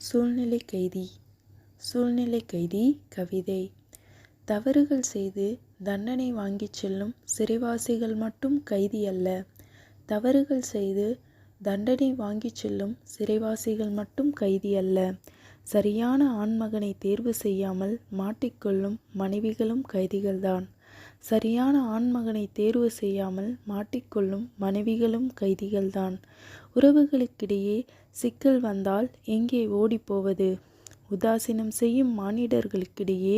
சூழ்நிலை கைதி. சூழ்நிலை கைதி கவிதை. தவறுகள் செய்து தண்டனை வாங்கிச் செல்லும் சிறைவாசிகள் மட்டும் கைதி அல்ல. தவறுகள் செய்து தண்டனை வாங்கிச் செல்லும் சிறைவாசிகள் மட்டும் கைதி அல்ல. சரியான ஆண்மகனை தேர்வு செய்யாமல் மாட்டிக்கொள்ளும் மனைவிகளும் கைதிகள்தான். சரியான ஆண்மகனை தேர்வு செய்யாமல் மாட்டிக்கொள்ளும் மனைவிகளும் கைதிகள்தான். உறவுகளுக்கிடையே சிக்கல் வந்தால் எங்கே ஓடிப்போவது? உதாசீனம் செய்யும் மானிடர்களுக்கிடையே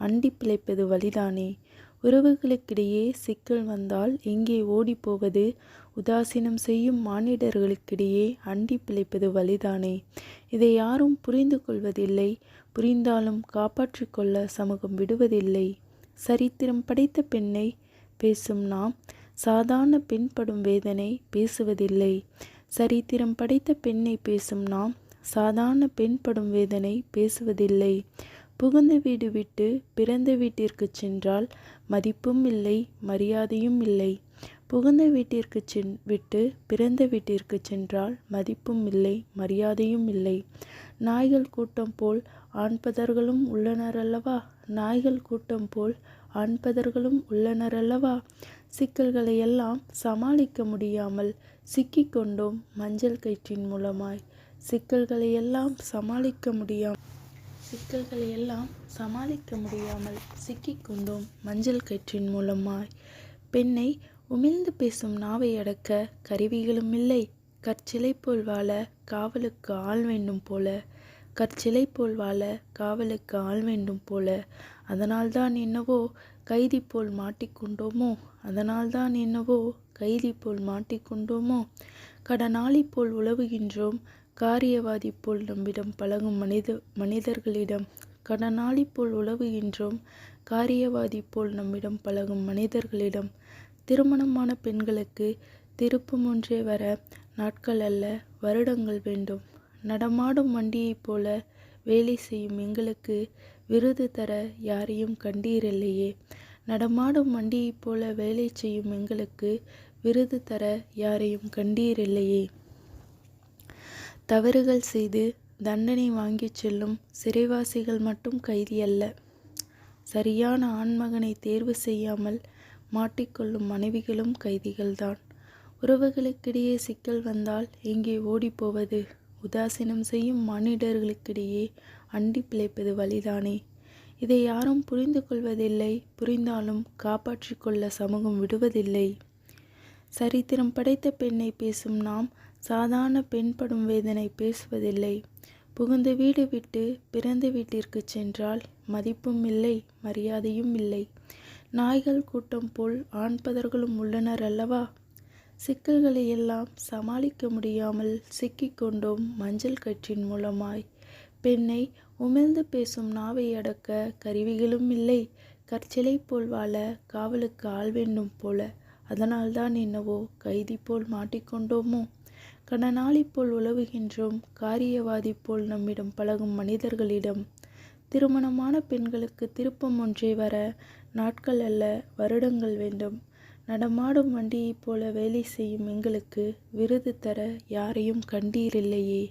அண்டி பிழைப்பது வழிதானே? உறவுகளுக்கிடையே சிக்கல் வந்தால் எங்கே ஓடிப்போவது? உதாசீனம் செய்யும் மானிடர்களுக்கிடையே அண்டி பிழைப்பது வழிதானே? இதை யாரும் புரிந்து கொள்வதில்லை புரிந்தாலும் காப்பாற்றிக் கொள்ள சமூகம் விடுவதில்லை. சரித்திரம் படைத்த பெண்ணை பேசும் நாம் சாதாரண பெண் படும் வேதனை பேசுவதில்லை. சரித்திரம் படைத்த பெண்ணை பேசும் நாம் சாதாரண பெண் படும் வேதனை பேசுவதில்லை. புகுந்த வீடு விட்டு பிறந்த வீட்டிற்கு சென்றால் மதிப்பும் இல்லை மரியாதையும் இல்லை. புகுந்த வீட்டிற்கு சென் விட்டு பிறந்த வீட்டிற்கு சென்றால் மதிப்பும் இல்லை மரியாதையும் இல்லை. நாய்கள் கூட்டம் போல் ஆண்பதர்களும் உள்ளனர் அல்லவா நாய்கள் கூட்டம் போல் ஆண்பதர்களும் உள்ளனரல்லவா? சிக்கல்களை எல்லாம் சமாளிக்க முடியாமல் சிக்கிக்கொண்டோம் மஞ்சள் கயிற்றின் மூலமாய். சிக்கல்களை எல்லாம் சமாளிக்க முடியாம சிக்கல்களை எல்லாம் சமாளிக்க முடியாமல் சிக்கிக்கொண்டோம் மஞ்சள் கயிற்றின் மூலமாய். பெண்ணை உமிழ்ந்து பேசும் நாவை அடக்க கருவிகளும் இல்லை. கற்சிலை போல் வாழ காவலுக்கு ஆள் வேண்டும் போல கற்சிலை போல் வாழ காவலுக்கு ஆள் வேண்டும் போல. அதனால்தான் என்னவோ கைதி போல் மாட்டிக்கொண்டோமோ அதனால்தான் என்னவோ கைதி போல் மாட்டிக்கொண்டோமோ கடனாளி போல் உழவுகின்றோம் காரியவாதி போல் நம்மிடம் பழகும் மனித மனிதர்களிடம். கடனாளி போல் உழவுகின்றோம் காரியவாதி போல் நம்மிடம் பழகும் மனிதர்களிடம். திருமணமான பெண்களுக்கு திருப்பம் ஒன்றே வர நாட்கள் அல்ல வருடங்கள் வேண்டும். நடமாடும் வண்டியைப் போல வேலை செய்யும் எங்களுக்கு விருது தர யாரையும் கண்டீரில்லையே. நடமாடும் வண்டியைப் போல வேலை செய்யும் எங்களுக்கு விருது தர யாரையும் கண்டீரில்லையே. தவறுகள் செய்து தண்டனை வாங்கிச் செல்லும் சிறைவாசிகள் மட்டும் கைதி அல்ல. சரியான ஆண்மகனை தேர்வு செய்யாமல் மாட்டிக்கொள்ளும் மனைவிகளும் கைதிகள்தான். உறவுகளுக்கிடையே சிக்கல் வந்தால் எங்கே ஓடிப்போவது உதாசீனம் செய்யும் மானிடர்களுக்கிடையே அண்டி பிழைப்பது வழிதானே? இதை யாரும் புரிந்து கொள்வதில்லை. புரிந்தாலும் காப்பாற்றிக் கொள்ள சமூகம் விடுவதில்லை. சரித்திரம் படைத்த பெண்ணை பேசும் நாம் சாதாரண பெண்படும் வேதனை பேசுவதில்லை. புகுந்த வீடு விட்டு பிறந்த வீட்டிற்கு சென்றால் மதிப்பும் இல்லை மரியாதையும் இல்லை. நாய்கள் கூட்டம் போல் ஆண்பதர்களும் உள்ளனர் அல்லவா? சிக்கல்களை எல்லாம் சமாளிக்க முடியாமல் சிக்கிக்கொண்டோம் மஞ்சள் கற்றின் மூலமாய். பெண்ணை உமிழ்ந்து பேசும் நாவை அடக்க கருவிகளும் இல்லை. கற்சிலை போல் வாழ காவலுக்கு ஆள் வேண்டும் போல. அதனால்தான் என்னவோ கைதி போல் மாட்டிக்கொண்டோமோ. கடனாளி போல் உழவுகின்றோம் காரியவாதி போல் நம்மிடம் பழகும் மனிதர்களிடம். திருமணமான பெண்களுக்கு திருப்பம் ஒன்றே வர நாட்கள் அல்ல வருடங்கள் வேண்டும். நடமாடும் வண்டியைப் போல வேலை செய்யும் எங்களுக்கு விருது தர யாரையும் கண்டீரில்லையே.